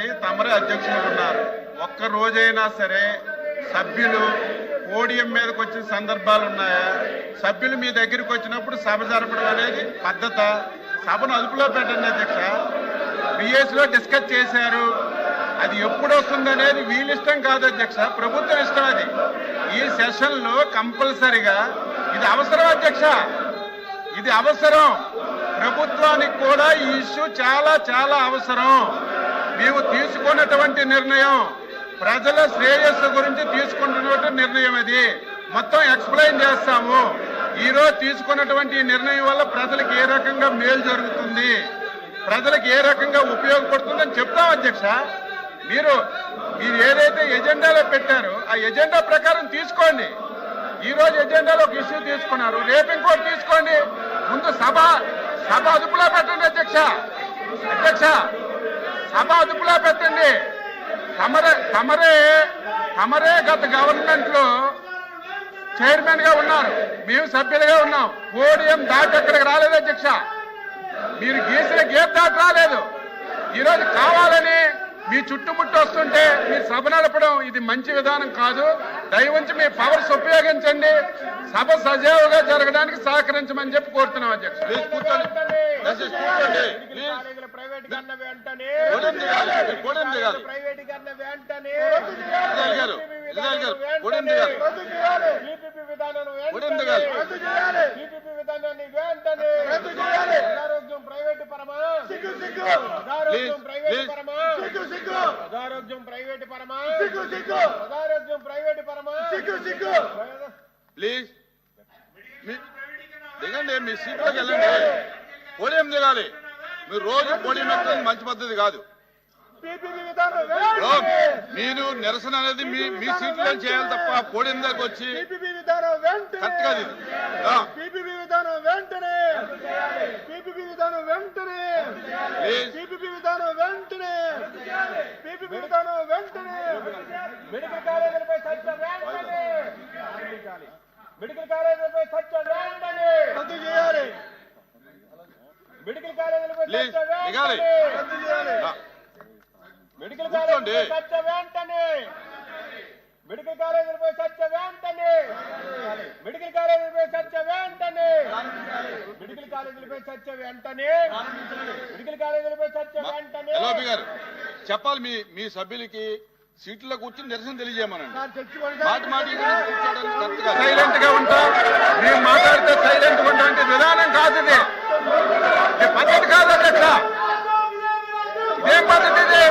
ఉన్నది తమరే అధ్యక్షులు ఉన్నారు ఒక్క రోజైనా సరే సభ్యులు పోడియం మీదకి వచ్చిన సందర్భాలు ఉన్నాయా? సభ్యులు మీ దగ్గరికి వచ్చినప్పుడు సభ జరపడం అనేది పద్ధత? సభను అదుపులో పెట్టండి అధ్యక్ష. బిఎస్లో డిస్కస్ చేశారు. అది ఎప్పుడు వస్తుంది అనేది వీళ్ళ ఇష్టం కాదు అధ్యక్ష. ప్రభుత్వం ఇష్టం అది. ఈ సెషన్లో కంపల్సరిగా ఇది అవసరం అధ్యక్ష. ఇది అవసరం. ప్రభుత్వానికి కూడా ఈ ఇష్యూ చాలా చాలా అవసరం. మేము తీసుకున్నటువంటి నిర్ణయం ప్రజల శ్రేయస్సు గురించి తీసుకుంటున్నటువంటి నిర్ణయం అది మొత్తం ఎక్స్ప్లెయిన్ చేస్తాము. ఈ రోజు తీసుకున్నటువంటి ఈ నిర్ణయం వల్ల ప్రజలకు ఏ రకంగా మేలు జరుగుతుంది? ప్రజలకు ఏ రకంగా ఉపయోగపడుతుందని చెప్తాం అధ్యక్ష. మీరు మీరు ఏదైతే ఎజెండాలో పెట్టారో ఆ ఎజెండా ప్రకారం తీసుకోండి. ఈ రోజు ఎజెండాలో ఒక ఇష్యూ తీసుకున్నారు. రేపు ఇంకోటి తీసుకోండి. ముందు సభ సభ అదుపులో పెట్టండి అధ్యక్ష. అధ్యక్ష సభ అదుపులో పెట్టండి. తమరే తమరే తమరే గత గవర్నమెంట్లో చైర్మన్గా ఉన్నారు. మేము సభ్యులుగా ఉన్నాం. పోడియం దాటి అక్కడికి రాలేదు అధ్యక్ష. మీరు గీసిన గేట్ దాటి రాలేదు. ఈరోజు కావాలని మీ చుట్టుముట్టు వస్తుంటే మీరు సభ నడపడం ఇది మంచి విధానం కాదు. దయవుంచి మీ పవర్స్ ఉపయోగించండి. సభ సజావుగా జరగడానికి సహకరించమని చెప్పి కోరుతున్నాం అధ్యక్ష. ప్లీజ్ కూర్చోండి. దయచేసి కూర్చోండి. ప్లీజ్ కాలేజీల ప్రైవేటీకరణ వెంటనే గొడవ దిగాలి గొడవ దిగాలి ప్రైవేటీకరణ వెంటనే ఇజ్రాయల్ గారు ఇజ్రాయల్ గారు గొడవ దిగాలి టీపీపీ విధానం గొడవ దిగాలి టీపీపీ విధానాన్ని వెంటనే ప్రజారోగ్యం ప్రైవేటు పరమా ప్రైవేటు పరమా పరమా ప్లీజ్ మీ- దిగండి మీ సీట్లోకి వెళ్ళండి పోడియం దిగాలి మీరు రోజు పోడియం ఎక్కడం మంచి పద్ధతి కాదు మీరు నిరసన అనేది మీ మీ సీట్లో చేయాలి తప్ప పోడియం దగ్గరకు వచ్చి వెంటనే కరెక్ట్ కాదు ఇది రా, టీపీపీ విధానం వెంటనే విధానం వెంటనే ప్లీజ్ టీపీపీ విధానం వెంటనే టీపీపీ విధానం వెంటనే మెడికల్ కాలేజీలపై చర్చ వెంటనే మెడికల్ కాలేజీలపై చర్చ వెంటనే. రద్దు చేయాలి. మెడికల్ కాలేజీలపై చర్చ వెంటనే. రద్దు చేయాలి. మెడికల్. కాలేజీలపై చర్చ వెంటనే. మెడికల్ కాలేజీలపై చర్చ వెంటనే. మెడికల్ కాలేజీలపై చర్చ వెంటనే. మెడికల్ కాలేజీలపై చర్చ వెంటనే. మెడికల్ కాలేజీలపై చర్చ వెంటనే. చెప్పాలి మీ మీ సభ్యులకి సీట్లో కూర్చుని నిరసన తెలియజేయమనండి. మాటి సైలెంట్గా ఉంటాం. మేము మాట్లాడితే సైలెంట్ ఉండడానికి విధానం కాదు ఇది. పద్ధతి కాదు అధ్యక్ష. ఇదేం పద్ధతి ఇది.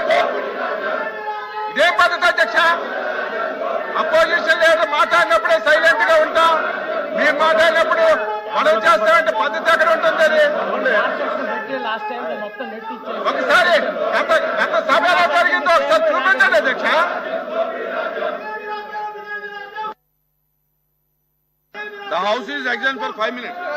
ఇదేం పద్ధతి అధ్యక్ష. అపోజిషన్ లీడర్ మాట్లాడినప్పుడే సైలెంట్గా ఉంటాం. మీరు మాట్లాడినప్పుడు మనం చేస్తామంటే పద్ధతి ఎక్కడ ఉంటుంది ఒకసారి The house is adjourned for five minutes.